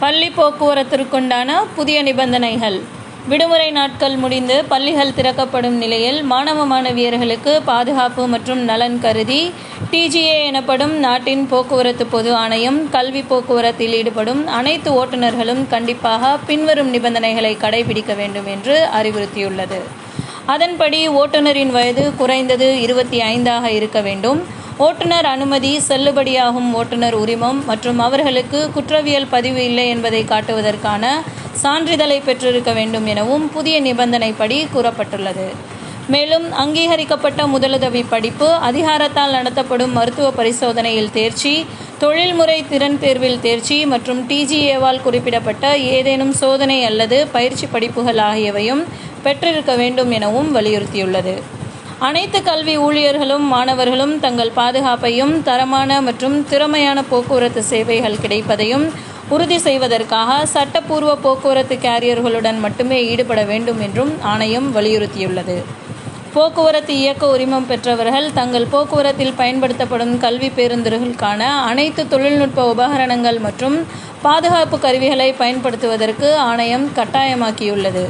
பள்ளி போக்குவரத்திற்குண்டான புதிய நிபந்தனைகள். விடுமுறை நாட்கள் முடிந்து பள்ளிகள் திறக்கப்படும் நிலையில் மாணவ மாணவியர்களுக்கு பாதுகாப்பு மற்றும் நலன் கருதி டிஜிஏ எனப்படும் நாட்டின் போக்குவரத்து பொது ஆணையம் கல்வி போக்குவரத்தில் ஈடுபடும் அனைத்து ஓட்டுநர்களும் கண்டிப்பாக பின்வரும் நிபந்தனைகளை கடைபிடிக்க வேண்டும் என்று அறிவுறுத்தியுள்ளது. அதன்படி ஓட்டுநரின் வயது குறைந்தது இருபத்தி ஐந்தாக இருக்க வேண்டும். ஓட்டுநர் அனுமதி செல்லுபடியாகும் ஓட்டுநர் உரிமம் மற்றும் அவர்களுக்கு குற்றவியல் பதிவு இல்லை என்பதை காட்டுவதற்கான சான்றிதழை பெற்றிருக்க வேண்டும் எனவும் புதிய நிபந்தனைப்படி கூறப்பட்டுள்ளது. மேலும் அங்கீகரிக்கப்பட்ட முதலுதவி படிப்பு அதிகாரத்தால் நடத்தப்படும் மருத்துவ பரிசோதனையில் தேர்ச்சி தொழில்முறை திறன் தேர்வில் தேர்ச்சி மற்றும் டிஜிஏவால் குறிப்பிடப்பட்ட ஏதேனும் சோதனை அல்லது பயிற்சி படிப்புகள் ஆகியவையும் பெற்றிருக்க வேண்டும் எனவும் வலியுறுத்தியுள்ளது. அனைத்து கல்வி ஊழியர்களும் மாணவர்களும் தங்கள் பாதுகாப்பையும் தரமான மற்றும் திறமையான போக்குவரத்து சேவைகள் கிடைப்பதையும் உறுதி செய்வதற்காக சட்டப்பூர்வ போக்குவரத்து கேரியர்களுடன் மட்டுமே ஈடுபட வேண்டும் என்றும் ஆணையம் வலியுறுத்தியுள்ளது. போக்குவரத்து இயக்க உரிமம் பெற்றவர்கள் தங்கள் போக்குவரத்தில் பயன்படுத்தப்படும் கல்வி பேருந்துகளுக்கான அனைத்து தொழில்நுட்ப உபகரணங்கள் மற்றும் பாதுகாப்பு கருவிகளை பயன்படுத்துவதற்கு ஆணையம் கட்டாயமாக்கியுள்ளது.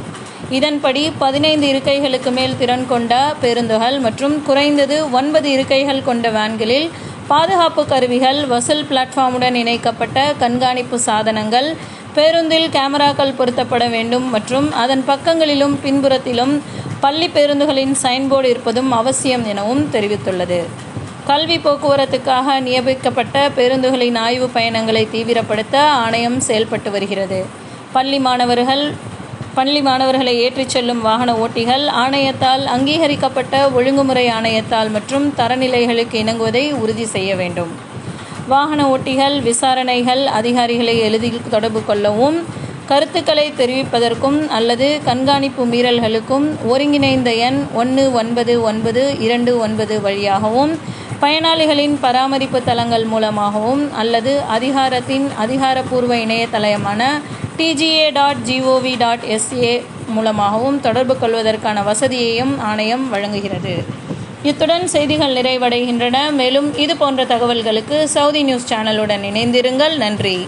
இதன்படி பதினைந்து இருக்கைகளுக்கு மேல் திறன் கொண்ட பேருந்துகள் மற்றும் குறைந்தது ஒன்பது இருக்கைகள் கொண்ட வேன்களில் பாதுகாப்பு கருவிகள் வசூல் பிளாட்ஃபார்முடன் இணைக்கப்பட்ட கண்காணிப்பு சாதனங்கள் பேருந்தில் கேமராக்கள் பொருத்தப்பட வேண்டும் மற்றும் அதன் பக்கங்களிலும் பின்புறத்திலும் பள்ளி பேருந்துகளின் சைன்போர்டு இருப்பதும் அவசியம் எனவும் தெரிவித்துள்ளது. கல்வி போக்குவரத்துக்காக நியமிக்கப்பட்ட பேருந்துகளின் ஆய்வு பயணங்களை தீவிரப்படுத்த ஆணையம் செயல்பட்டு வருகிறது. பள்ளி மாணவர்கள் பள்ளி மாணவர்களை ஏற்றிச் செல்லும் வாகன ஓட்டிகள் ஆணையத்தால் அங்கீகரிக்கப்பட்ட ஒழுங்குமுறை ஆணையத்தால் மற்றும் தரநிலைகளுக்கு இணங்குவதை உறுதி செய்ய வேண்டும். வாகன ஓட்டிகள் விசாரணைகள் அதிகாரிகளை எளிதில் தொடர்பு கொள்ளவும் கருத்துக்களை தெரிவிப்பதற்கும் அல்லது கண்காணிப்பு மீறல்களுக்கும் ஒருங்கிணைந்த எண் ஒன்று ஒன்பது ஒன்பது இரண்டு ஒன்பது வழியாகவும் பயனாளிகளின் பராமரிப்பு தளங்கள் மூலமாகவும் அல்லது அதிகாரத்தின் அதிகாரப்பூர்வ இணையதளமான DGA dot GOV dot SA மூலமாகவும் தொடர்பு கொள்வதற்கான வசதியையும் ஆணையம் வழங்குகிறது. இத்துடன் செய்திகள் நிறைவடைகின்றன. மேலும் இது போன்ற தகவல்களுக்கு சவுதி நியூஸ் சேனலுடன் இணைந்திருங்கள். நன்றி.